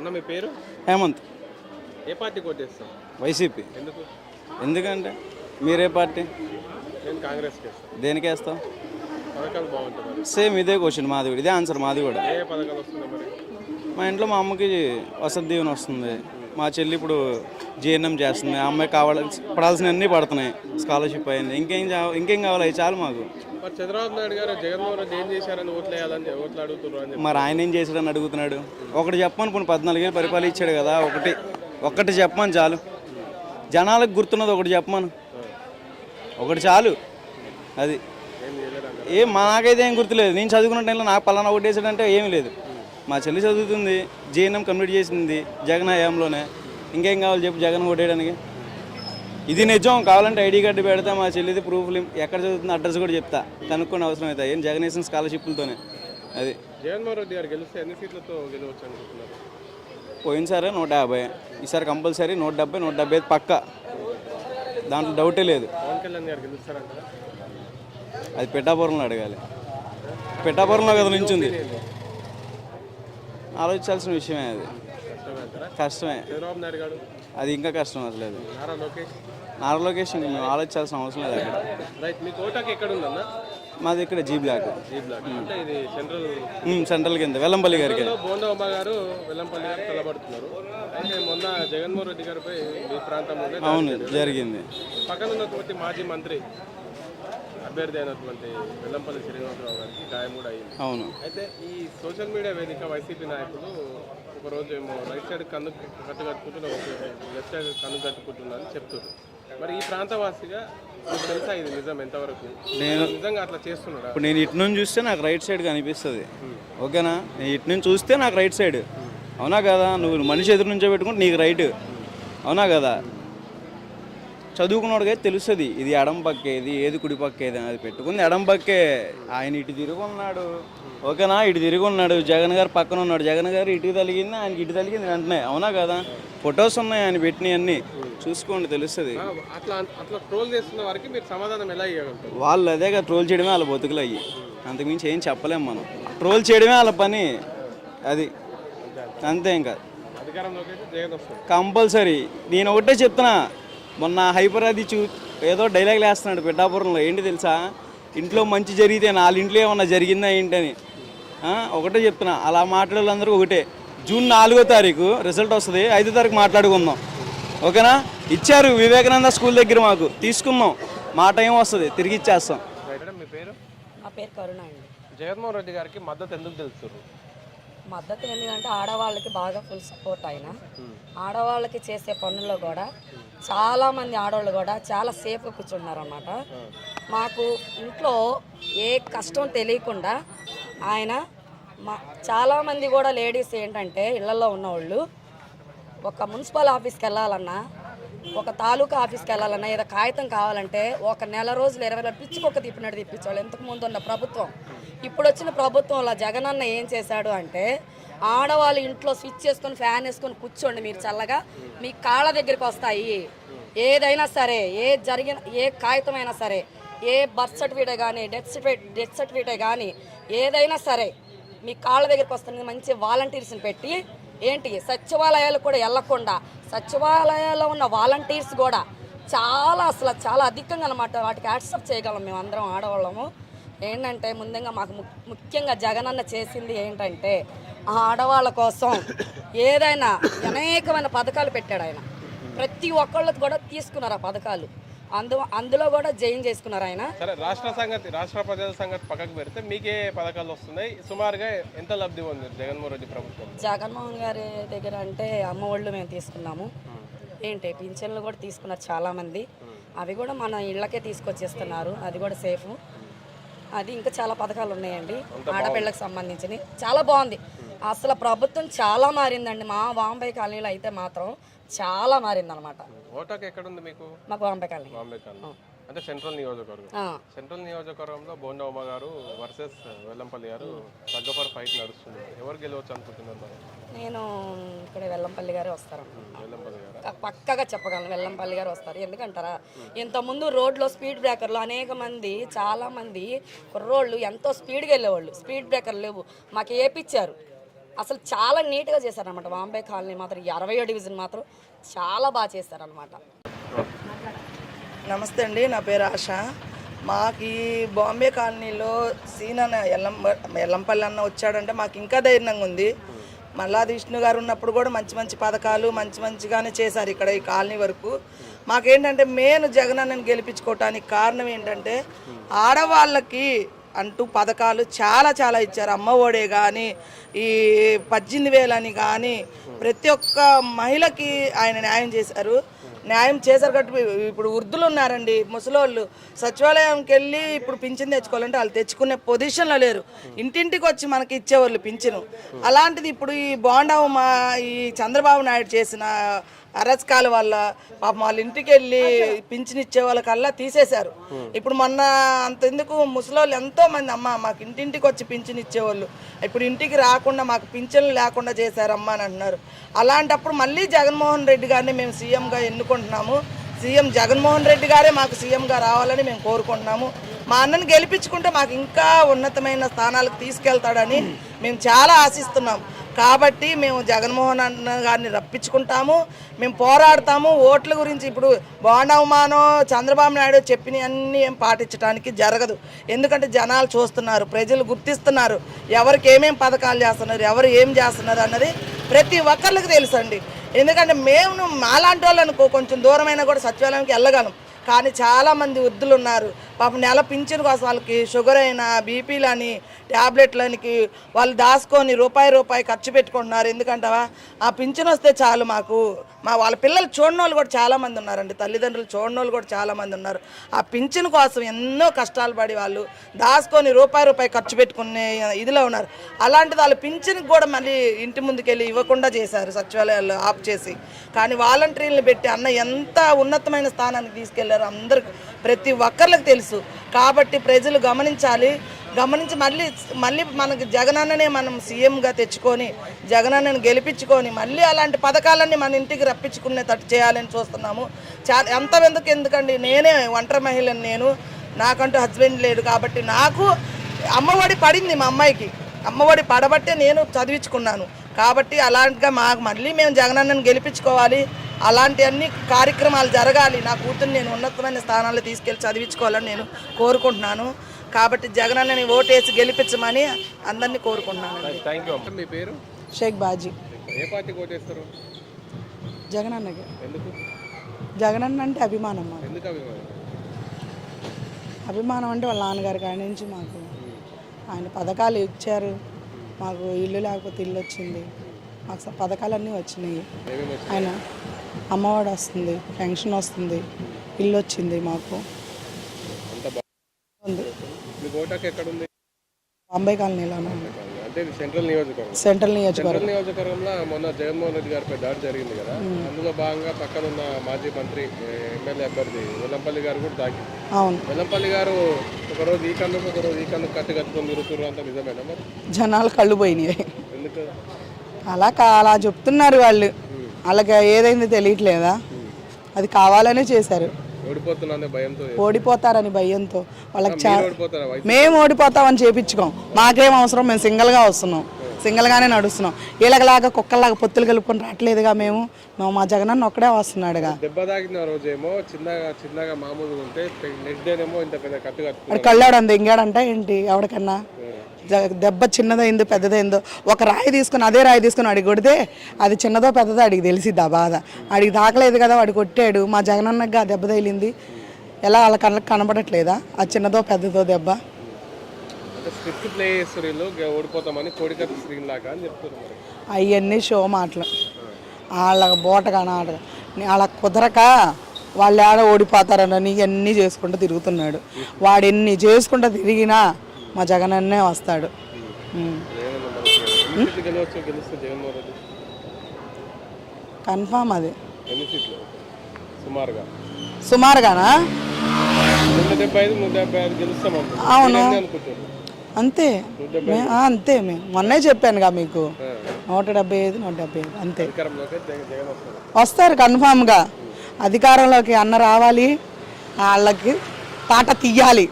అన్న మీ పేరు? హేమంత్. ఏ పార్టీ కొట్టేస్తాం వైసీపీ. ఎందుకు? ఎందుకంటే మీరే పార్టీ? నేను వేస్తాను దేనికి వేస్తాం పథకాలు బాగుంటుంది సేమ్ ఇదే క్వశ్చన్ మాది కూడా ఇదే ఆన్సర్ మాది కూడా. ఏ పథకాలు వస్తున్నాయి మరి? మా ఇంట్లో మా అమ్మకి వసతి దీవెన వస్తుంది. మా చెల్లి ఇప్పుడు జీఎన్ఎం చేస్తుంది. ఆ అమ్మాయి కావాలి పడాల్సినవన్నీ పడుతున్నాయి. స్కాలర్షిప్ అయింది. ఇంకేం ఇంకేం కావాలి? చాలు మాకు. మరి చంద్రబాబు నాయుడు గారు జగన్మోహన్ రెడ్డి ఏం చేశారని ఓట్లు అడుగుతున్నారు మరి ఆయన ఏం చేశాడని అడుగుతున్నాడు? ఒకటి చెప్పమని కొన్ని పద్నాలుగేళ్ళు పరిపాలించాడు కదా ఒకటి. ఒక్కటి చెప్పమని చాలు. జనాలకు గుర్తున్నది ఒకటి చెప్పమను. ఒకటి చాలు. అది. ఏం ఏం నాకైతే ఏం గుర్తులేదు. నేను చదువుకున్న టైంలో నాకు పలానా ఒకటి వేసాడంటే ఏమీ లేదు. మా చెల్లి చదువుతుంది జేఎన్ఎం కంప్లీట్ చేసింది జగన్ హయాంలోనే. ఇంకేం కావాలి చెప్పు జగన్ ఓటేయడానికి ఇది నిజం కావాలంటే ఐడి కార్డు పెడతా మా చెల్లిది ప్రూఫ్ ఎక్కడ చదువుతుంది అడ్రస్ కూడా చెప్తా. కనుక్కొని అవసరం అవుతా ఏం జగన్ వేసిన స్కాలర్షిప్లతోనే. అది. జగన్మోహన్ రెడ్డి గారు గెలిస్తే ఎన్ని సీట్లతో గెలవచ్చు అనుకుంటున్నారు? పోయినసారి నూట యాభై. ఈసారి కంపల్సరీ నూట డెబ్బై నూట డెబ్బై ఐదు పక్క. దాంట్లో డౌటే లేదు. పవన్ కళ్యాణ్ గారు గెలుస్తారంటారా? అది పిఠాపురంలో అడగాలి. పిఠాపురంలో కదా నుంచింది. ఆలోచించాల్సిన విషయమే అది. కష్టమే. చంద్రబాబు నాయుడు గారు? అది ఇంకా కష్టం అసలు. అది నారా లోకేష్? నారా లొకేషన్ మేము ఆలోచించాల్సిన అవసరం లేదు అక్కడ. రైట్ మీ కోటాకి ఎక్కడ ఉందన్న మాది ఇక్కడ జీ బ్లాక్. అంటే ఇది సెంట్రల్ ఉమ్, సెంట్రల్ కింద వెల్లంపల్లి గారికి లో గారు వెల్లంపల్లి గారు తలబడుతున్నారు అయితే మొన్న జగన్మోహన్ రెడ్డి గారిపై మీ ప్రాంతంలోనే అవును జరిగింది. జరిగింది. పక్కన ఉన్నటువంటి మాజీ మంత్రి అభ్యర్థి అయినటువంటి వెల్లంపల్లి శ్రీనివాసరావు గారికి గాయం కూడా అయింది. అవును. అయితే ఈ సోషల్ మీడియా వేదిక వైసీపీ నాయకులు ఒకరోజు ఏమో రైట్ సైడ్ కన్ను కట్టు కట్టుకుంటున్నారు లెఫ్ట్ సైడ్ కన్ను కట్టుకుంటున్నారని చెప్తున్నారు మరి ఈ ప్రాంతవాసిగా మీకు తెలుసా ఇది నిజం ఎంతవరకు? నేను నిజంగా అట్లా చేస్తున్నారా ఇప్పుడు నేను ఇటు నుంచి చూస్తే నాకు రైట్ సైడ్ కనిపిస్తుంది. ఓకేనా? నేను ఇటు నుంచి చూస్తే నాకు రైట్ సైడ్ అవునా కదా? నువ్వు మనిషి ఎదురు నుంచో పెట్టుకుంటే నీకు రైట్ అవునా కదా? చదువుకున్నోడికి తెలుస్తుంది ఇది ఎడం పక్కే ఇది ఏది కుడి పక్కే ఇది అది పెట్టుకుంది. ఎడం పక్కే ఆయన ఇటు తిరిగి ఉన్నాడు. ఓకేనా ఇటు తిరిగి ఉన్నాడు. జగన్ గారు పక్కన ఉన్నాడు. జగన్ గారు ఇటు తలిగింది ఆయనకి ఇటు తలిగింది వెంటనే అవునా కదా? ఫొటోస్ ఉన్నాయి ఆయన పెట్టినవి అన్నీ. చూసుకోండి తెలుస్తుంది. ఆ, అట్లా అట్లా ట్రోల్ చేస్తున్న వారికి మీరు సమాధానం ఎలా ఇవ్వగలుగుతారు వాళ్ళు అదే కదా ట్రోల్ చేయడమే వాళ్ళ బతుకులు అయ్యి అంతకుమించి ఏం చెప్పలేం మనం. ట్రోల్ చేయడమే వాళ్ళ పని. అది. అంతే ఇంకా. కంపల్సరీ. నేను ఒకటే చెప్తున్నా. మొన్న హైపర్ అది చూ ఏదో డైలాగ్ వేస్తున్నాడు పిఠాపురంలో. ఏంటి తెలుసా? ఇంట్లో మంచి జరిగితే నాలుగు ఇంట్లో ఏమన్నా జరిగిందా ఏంటని. ఆ, ఒకటే చెప్తున్నా. అలా మాట్లాడే వాళ్ళందరూ ఒకటే. జూన్ నాలుగో తారీఖు రిజల్ట్ వస్తుంది. ఐదో తారీఖు మాట్లాడుకుందాం. ఓకేనా? ఇచ్చారు వివేకానంద స్కూల్ దగ్గర మాకు. తీసుకుందాం. మా టైం వస్తుంది? తిరిగి ఇచ్చేస్తాం. మీ పేరు? నా పేరు కరుణ అండి. జగన్మోహన్ రెడ్డి గారికి మద్దతు ఎందుకు తెలుస్తారు మద్దతు ఎందుకంటే ఆడవాళ్ళకి బాగా ఫుల్ సపోర్ట్ ఆయన. ఆడవాళ్ళకి చేసే పనుల్లో కూడా చాలా మంది ఆడవాళ్ళు కూడా చాలా సేఫ్గా కూర్చున్నారు అన్నమాట మాకు ఇంట్లో ఏ కష్టం తెలియకుండా ఆయన మా చాలామంది కూడా లేడీస్ ఏంటంటే ఇళ్ళలో ఉన్నవాళ్ళు ఒక మున్సిపల్ ఆఫీస్కి వెళ్ళాలన్నా ఒక తాలూకా ఆఫీస్కి వెళ్ళాలన్నా ఏదో కాగితం కావాలంటే ఒక నెల రోజులు ఇరవై రోజులు పిచ్చుకొక్క తిప్పినట్టు తిప్పించేవాళ్ళు ఇంతకు ముందు ఉన్న ప్రభుత్వం. ఇప్పుడు వచ్చిన ప్రభుత్వంలో జగనన్న ఏం చేశాడు అంటే ఆడవాళ్ళు ఇంట్లో స్విచ్ చేసుకొని ఫ్యాన్ వేసుకొని కూర్చోండి మీరు చల్లగా. మీ కాళ్ళ దగ్గరికి వస్తాయి. ఏదైనా సరే ఏ జరిగిన ఏ కాగితమైనా సరే ఏ బర్త్ సర్టిఫికేట్ కానీ డెత్ సర్టిఫికేట్ డెత్ సర్టిఫికేట్ కానీ ఏదైనా సరే మీ కాళ్ళ దగ్గరికి వస్తుంది మంచి వాలంటీర్స్ని పెట్టి ఏంటి? సచివాలయాలు కూడా వెళ్ళకుండా సచివాలయాల్లో ఉన్న వాలంటీర్స్ కూడా చాలా అసలు చాలా అధికంగా అనమాట వాటికి యాక్సెప్ట్ చేయగలం మేము అందరం ఆడవాళ్ళము. ఏంటంటే ముందుగా మాకు ము- ముఖ్యంగా జగనన్న చేసింది ఏంటంటే ఆ ఆడవాళ్ళ కోసం ఏదైనా అనేకమైన పథకాలు పెట్టాడు ఆయన. ప్రతి ఒక్కళ్ళకి కూడా తీసుకున్నారు ఆ పథకాలు. అందు అందులో కూడా జైన్ చేసుకున్నారు ఆయన. సరే రాష్ట్ర సంగతి రాష్ట్ర ప్రజల సంగతి పక్కకు పెడితే మీకే పథకాలు వస్తున్నాయి. సుమారుగా ఎంత లబ్ధి పొందారు జగన్మోహన్ రెడ్డి ప్రభుత్వం? జగన్మోహన్ గారి దగ్గర అంటే అమ్మ ఒళ్ళు మేము తీసుకున్నాము. ఏంటి పింఛన్లు కూడా తీసుకున్నారు చాలామంది. అవి కూడా మన ఇళ్ళకే తీసుకొచ్చేస్తున్నారు. అది కూడా సేఫ్. అది ఇంకా చాలా పథకాలు ఉన్నాయండి. ఆడపిల్లకి సంబంధించినవి. చాలా బాగుంది. అసలు ప్రభుత్వం చాలా మారిందండి. మా వాంబై కాలనీలో అయితే మాత్రం చాలా మారిందనమాట ఓటాక్ ఎక్కడ ఉంది మీకు? మాకు వాంబై కాలనీ. బాంబే కాలనీ. అంటే సెంట్రల్ నియోజకవర్గం. సెంట్రల్ నియోజకవర్గంలో బోండా ఉమ్మ గారు వర్సెస్ వెల్లంపల్లి గారు తగ్గపర్ ఫైట్ నడుస్తుంది. ఎవరు గెలవచ్చు అనుకుంటున్నారు నేను ఇక్కడ వెల్లంపల్లి గారే వస్తారు వెల్లంపల్లి గారు? పక్క- పక్కగా చెప్పగలను వెల్లంపల్లి గారు వస్తారు. ఎందుకంటారా? ఇంతకుముందు రోడ్లో స్పీడ్ బ్రేకర్లు అనేక మంది చాలా మంది కుర్రోళ్ళు ఎంతో స్పీడ్గా వెళ్ళేవాళ్ళు. స్పీడ్ బ్రేకర్లు లేవు. మాకు ఏపిచ్చారు. అసలు చాలా నీట్గా చేశారనమాట బాంబే కాలనీ మాత్రం అరవై డివిజన్ మాత్రం చాలా బాగా చేశారనమాట నమస్తే అండి నా పేరు ఆశ. మాకు ఈ బాంబే కాలనీలో సీన్ అన్న ఎల్లం ఎల్లంపల్లి అన్న వచ్చాడంటే మాకు ఇంకా ధైర్యంగా ఉంది. మల్లాది విష్ణు గారు ఉన్నప్పుడు కూడా మంచి మంచి పథకాలు మంచి మంచిగానే చేశారు ఇక్కడ ఈ కాలనీ వరకు. మాకేంటంటే మెయిన్ జగన్ అన్నని గెలిపించుకోవటానికి కారణం ఏంటంటే ఆడవాళ్ళకి అంటూ పథకాలు చాలా చాలా ఇచ్చారు. అమ్మ ఒడే కానీ ఈ పద్దెనిమిది వేలని కానీ ప్రతి ఒక్క మహిళకి ఆయన న్యాయం చేశారు. న్యాయం చేశారు కాబట్టి ఇప్పుడు వృద్ధులు ఉన్నారండి ముసలోళ్ళు. సచివాలయంకి వెళ్ళి ఇప్పుడు పింఛన్ తెచ్చుకోవాలంటే వాళ్ళు తెచ్చుకునే పొజిషన్లో లేరు. ఇంటింటికి వచ్చి మనకి ఇచ్చేవాళ్ళు పింఛను. అలాంటిది ఇప్పుడు ఈ బోండావు మా ఈ చంద్రబాబు నాయుడు చేసిన అరచకాల వల్ల పాపం వాళ్ళ ఇంటికి వెళ్ళి పింఛన్ ఇచ్చే వాళ్ళకల్లా తీసేశారు. ఇప్పుడు మొన్న అంతెందుకు ముసలోళ్ళు ఎంతో మంది అమ్మ మాకు ఇంటింటికి వచ్చి పింఛన్ ఇచ్చేవాళ్ళు. ఇప్పుడు ఇంటికి రాకుండా మాకు పింఛన్లు లేకుండా చేశారమ్మా అని అంటున్నారు. అలాంటప్పుడు మళ్ళీ జగన్మోహన్ రెడ్డి గారిని మేము సీఎంగా ఎన్నుకుంటున్నాము. సీఎం జగన్మోహన్ రెడ్డి గారే మాకు సీఎంగా రావాలని మేము కోరుకుంటున్నాము. మా అన్నని గెలిపించుకుంటే మాకు ఇంకా ఉన్నతమైన స్థానాలకు తీసుకెళ్తాడని మేము చాలా ఆశిస్తున్నాం. కాబట్టి మేము జగన్మోహన్ అన్న గారిని రప్పించుకుంటాము. మేము పోరాడతాము. ఓట్ల గురించి ఇప్పుడు బాండవమానం చంద్రబాబు నాయుడు చెప్పిన అన్నీ ఏం పాటించడానికి జరగదు. ఎందుకంటే జనాలు చూస్తున్నారు ప్రజలు గుర్తిస్తున్నారు. ఎవరికి ఏమేం పథకాలు చేస్తున్నారు ఎవరు ఏం చేస్తున్నారు అన్నది ప్రతి ఒక్కరికి తెలుసండి. ఎందుకంటే మేము మాలాంటి వాళ్ళు అనుకో కొంచెం దూరమైనా కూడా సచివాలయంకి వెళ్ళగలం. కానీ చాలామంది వృద్ధులు ఉన్నారు పాపం నెల పింఛన్ కోసం వాళ్ళకి షుగర్ అయినా బీపీలని ట్యాబ్లెట్లనికి వాళ్ళు దాచుకొని రూపాయి రూపాయి ఖర్చు పెట్టుకుంటున్నారు. ఎందుకంటావా? ఆ పింఛన్ వస్తే చాలు మాకు. మా వాళ్ళ పిల్లలు చూడని వాళ్ళు కూడా చాలామంది ఉన్నారండి. తల్లిదండ్రులు చూడని వాళ్ళు కూడా చాలామంది ఉన్నారు. ఆ పింఛన్ కోసం ఎన్నో కష్టాలు పడి వాళ్ళు దాచుకొని రూపాయి రూపాయి ఖర్చు పెట్టుకునే ఇదిలో ఉన్నారు. అలాంటిది వాళ్ళు పింఛన్కి కూడా మళ్ళీ ఇంటి ముందుకెళ్ళి ఇవ్వకుండా చేశారు. సచివాలయాల్లో ఆఫ్ చేసి. కానీ వాలంటీర్లు పెట్టి అన్న ఎంత ఉన్నతమైన స్థానానికి తీసుకెళ్ళారు అందరికి ప్రతి ఒక్కరికి తెలుసు. కాబట్టి ప్రజలు గమనించాలి. గమనించి మళ్ళీ మళ్ళీ మనకి జగనన్ననే మనం సీఎంగా తెచ్చుకొని జగనన్నని గెలిపించుకొని మళ్ళీ అలాంటి పథకాలన్నీ మన ఇంటికి రప్పించుకునేటట్టు చేయాలని చూస్తున్నాము. చాలా ఎంత ఎందుకు ఎందుకండి? నేనే ఒంటరి మహిళని నేను. నాకంటూ హస్బెండ్ లేడు కాబట్టి నాకు అమ్మఒడి పడింది మా అమ్మాయికి. అమ్మఒడి పడబట్టే నేను చదివించుకున్నాను. కాబట్టి అలాంటిగా మాకు మళ్ళీ మేము జగనన్నని గెలిపించుకోవాలి. అలాంటి అన్ని కార్యక్రమాలు జరగాలి. నా కూతుర్ని నేను ఉన్నతమైన స్థానాల్లో తీసుకెళ్ళి చదివించుకోవాలని నేను కోరుకుంటున్నాను. కాబట్టి జగనన్నని ఓటేసి గెలిపించమని అందరినీ కోరుకుంటున్నాను మీ పేరు? షేక్ బాజీ. ఏ పార్టీకి ఓటేస్తారు? జగనన్నకి ఎందుకు? జగనన్న అంటే అభిమానం మాకు. ఎందుకు అభిమానం? అభిమానం అంటే వాళ్ళ నాన్నగారి కాడి నుంచి మాకు. ఆయన పథకాలు ఇచ్చారు. మాకు ఇల్లు లేకపోతే ఇల్లు వచ్చింది. మాకు పథకాలన్నీ వచ్చినాయి? ఆయన అమ్మఒడి వస్తుంది పెన్షన్ వస్తుంది ఇల్లు వచ్చింది మాకు. బాంబే ఇది సెంట్రల్ నియోజకవర్గం. సెంట్రల్ నియోజకవర్గం. సెంట్రల్ నియోజకవర్గంలో మొన్న జగన్మోహన్ రెడ్డి గారిపై దాడి జరిగింది కదా. అందులో భాగంగా పక్కన ఉన్న మాజీ మంత్రి ఎమ్మెల్యే అభ్యర్థి వెల్లంపల్లి గారు కూడా దాకి అవును. వెల్లంపల్లి గారు ఒకరోజు ఈ కన్నుకు ఒకరోజు ఈ కన్ను కట్టు కట్టుకొని తిరుగుతున్నారు అంత నిజమేనా మరి? జనాలు కళ్ళు పోయినాయి. ఎందుకు? అలా అలా చెప్తున్నారు వాళ్ళు. వాళ్ళకి ఏదైంది తెలియట్లేదా? అది కావాలనే చేశారు. ఓడిపోతారని భయంతో వాళ్ళకి మేము ఓడిపోతామని చేపించుకోం. మాకేం అవసరం? మేము సింగిల్గా వస్తున్నాం. సింగిల్గానే నడుస్తున్నాం. వీళ్ళకిలాగా కుక్కలాగా పొత్తులు కలుపుకొని రావట్లేదుగా మేము. మేము మా జగనన్న ఒక్కడే వస్తున్నాడుగా. దెబ్బ తాకిన రోజేమో చిన్నగా చిన్నగా మామూలుగా ఉంటే నెక్స్ట్ డేనేమో ఇంత పెద్ద కట్టు కళ్ళాడు అంత ఇంగాడంట ఏంటి? ఎవరికన్నా దెబ్బ చిన్నదైందో పెద్దదైందో ఒక రాయి తీసుకుని అదే రాయి తీసుకుని అడిగి కొడితే అది చిన్నదో పెద్దదో అడిగి తెలిసిద్ది ఆ బాధ. అడిగి తాకలేదు కదా వాడు కొట్టాడు. మా జగనన్నగా దెబ్బ తగిలింది. ఎలా వాళ్ళ కళ్ళకి కనపడట్లేదా ఆ చిన్నదో పెద్దదో దెబ్బ? స్క్రిప్ట్ ప్లే చేస్తారు ఓడిపోతామని కోడికత్తి స్క్రీన్ లాగా అని చెప్తున్నారు అవన్నీ షో మాటలు. వాళ్ళ బోటగా నాట వాళ్ళ కుదరక వాళ్ళు ఆడ ఓడిపోతారని అన్నీ చేసుకుంటూ తిరుగుతున్నాడు. వాడు ఎన్ని చేసుకుంటూ తిరిగినా మా వస్తాడు. గెలిస్తే జగన్మోహన్ రెడ్డి? కన్ఫామ్ అది. సుమారుగా. సుమారుగానా. అవును. అంతే. అంతే. మేము మొన్నే చెప్పానుగా మీకు. నూట డెబ్బై ఐదు నూట డెబ్బై ఐదు. అంతే. వస్తారు వస్తారు కన్ఫామ్గా అధికారంలోకి అన్న రావాలి. వాళ్ళకి పాట తీయాలి.